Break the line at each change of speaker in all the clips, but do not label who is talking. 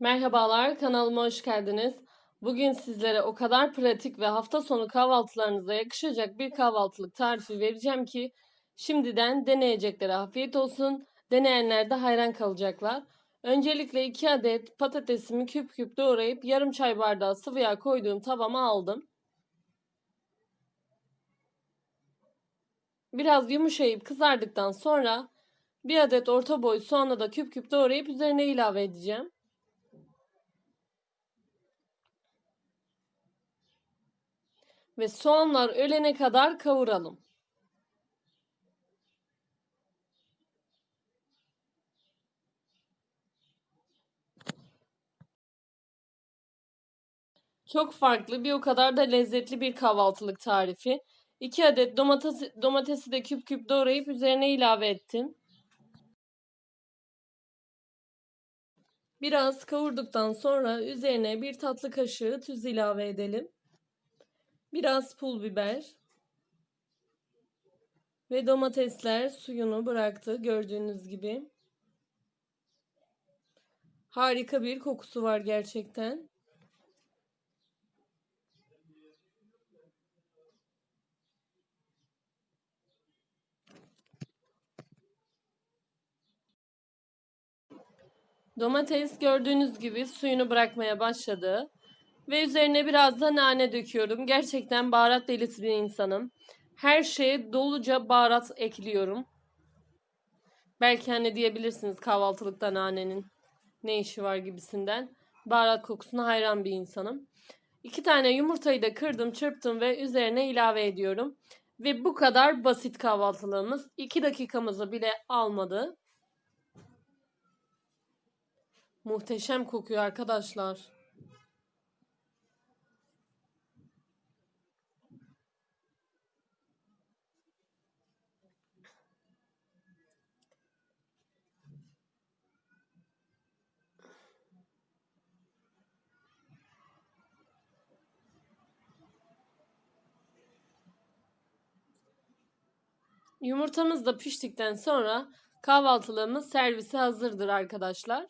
Merhabalar, kanalıma hoş geldiniz. Bugün sizlere o kadar pratik ve hafta sonu kahvaltılarınıza yakışacak bir kahvaltılık tarifi vereceğim ki şimdiden deneyeceklere afiyet olsun. Deneyenler de hayran kalacaklar. Öncelikle 2 adet patatesimi küp küp doğrayıp yarım çay bardağı sıvı yağ koyduğum tavama aldım. Biraz yumuşayıp kızardıktan sonra bir adet orta boy soğanı da küp küp doğrayıp üzerine ilave edeceğim. Ve soğanlar ölene kadar kavuralım. Çok farklı bir o kadar da lezzetli bir kahvaltılık tarifi. 2 adet domates, domatesi de küp küp doğrayıp üzerine ilave ettim. Biraz kavurduktan sonra üzerine bir tatlı kaşığı tuz ilave edelim. Biraz pul biber. Ve domatesler suyunu bıraktı gördüğünüz gibi. Harika bir kokusu var gerçekten. Domates gördüğünüz gibi suyunu bırakmaya başladı. Ve üzerine biraz da nane döküyorum. Gerçekten baharat delisi bir insanım. Her şeye doluca baharat ekliyorum. Belki hani diyebilirsiniz kahvaltılıkta nanenin ne işi var gibisinden. Baharat kokusuna hayran bir insanım. İki tane yumurtayı da kırdım, çırptım ve üzerine ilave ediyorum. Ve bu kadar basit kahvaltılığımız. 2 dakikamızı bile almadı. Muhteşem kokuyor arkadaşlar. Yumurtamız da piştikten sonra kahvaltılığımız servise hazırdır arkadaşlar.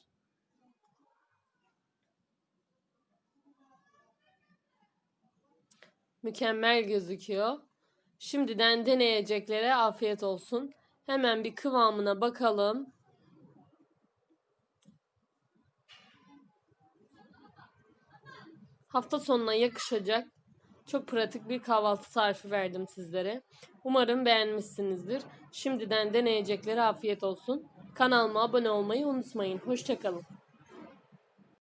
Mükemmel gözüküyor. Şimdiden deneyeceklere afiyet olsun. Hemen bir kıvamına bakalım. Hafta sonuna yakışacak çok pratik bir kahvaltı tarifi verdim sizlere. Umarım beğenmişsinizdir. Şimdiden deneyeceklere afiyet olsun. Kanalıma abone olmayı unutmayın. Hoşçakalın.